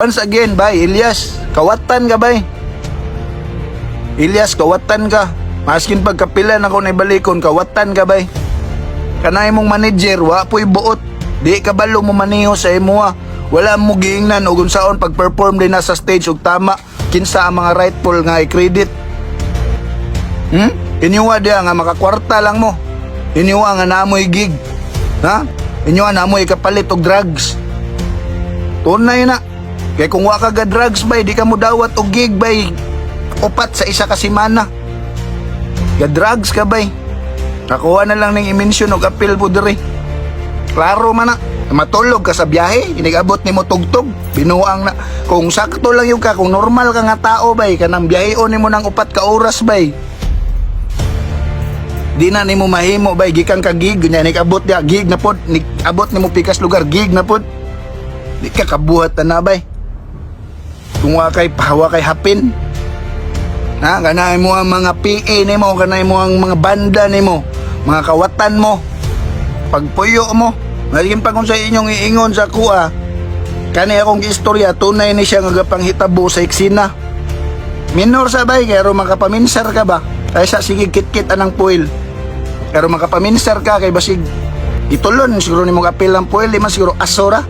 Once again, bay, Ilyas, kawatan ka, bay. Ilyas, kawatan ka. Maskin pagkapila na ko na ibalikon, kawatan ka, bay. Kanay mong manager, wa po'y buot. Di ka balo mo maniho sa imo ah. Wala mo giingnan o kung saon pag-perform din na sa stage ug tama kinsa ang mga rightful nga i-credit. Hmm? Inyuwa dia nga makakwarta lang mo. Inyuwa nga naamoy gig. Ha? Inyuwa naamoy kapalit og drugs. Tunay na. Kaya kung wa ka drugs bay, di ka mo dawat og gig bay. Upat sa isa ka simana. Ga drugs ka bay. Nakuha na lang ning i-mention og appeal po diri. Klaro man na. Matulog ka sa biyahe, inigabot ni mo tugtog. Binuang na. Kung sakto lang yung ka, kung normal ka nga tao bay, kanang biyaheon ni mo ng upat ka oras bay. Di na nimo mahimo bay gikan ka gig nya ni abot dia gig na pod ni abot nimo pikas lugar gig na pod. Di ka kabuhat na bay. Kung wa kay pahawa kay hapin. Ha, kanay mo ang mga PA nimo, kanay mo ang mga banda nimo, mga kawatan mo. Pagpuyo mo. Naging pa kung sa inyong iingon sa kuha. Kani akong istorya, tunay ni siya nga panghitabo sa eksina. Minor sa bay, kaya makapaminsar ka ba? Kaya sa sige kit-kit anang puil. Pero makapaminsar ka kay basig itulon siguro ni mo kapil ang puil, di man siguro asora.